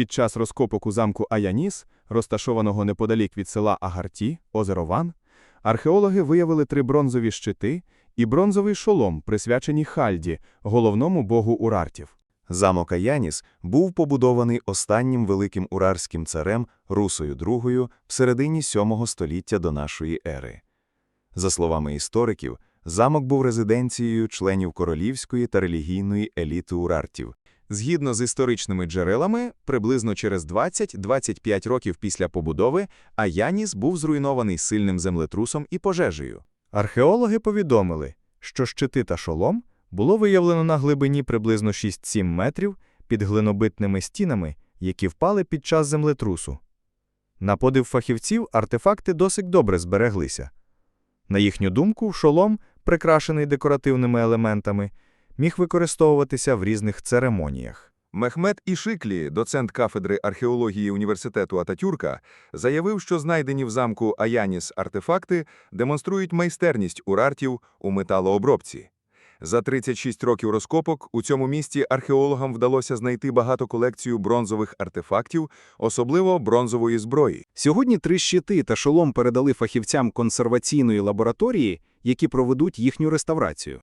Під час розкопок у замку Аяніс, розташованого неподалік від села Агарті, озеро Ван, археологи виявили три бронзові щити і бронзовий шолом, присвячені Хальді, головному богу урартів. Замок Аяніс був побудований останнім великим урарським царем Русою II в середині 7 століття до нашої ери. За словами істориків, замок був резиденцією членів королівської та релігійної еліти урартів. Згідно з історичними джерелами, приблизно через 20-25 років після побудови Аяніс був зруйнований сильним землетрусом і пожежею. Археологи повідомили, що щити та шолом було виявлено на глибині приблизно 6-7 метрів під глинобитними стінами, які впали під час землетрусу. На подив фахівців артефакти досить добре збереглися. На їхню думку, шолом, прикрашений декоративними елементами, міг використовуватися в різних церемоніях. Мехмед Ішиклі, доцент кафедри археології університету Ататюрка, заявив, що знайдені в замку Аяніс артефакти демонструють майстерність урартів у металообробці. За 36 років розкопок у цьому місті археологам вдалося знайти багато колекцію бронзових артефактів, особливо бронзової зброї. Сьогодні три щити та шолом передали фахівцям консерваційної лабораторії, які проведуть їхню реставрацію.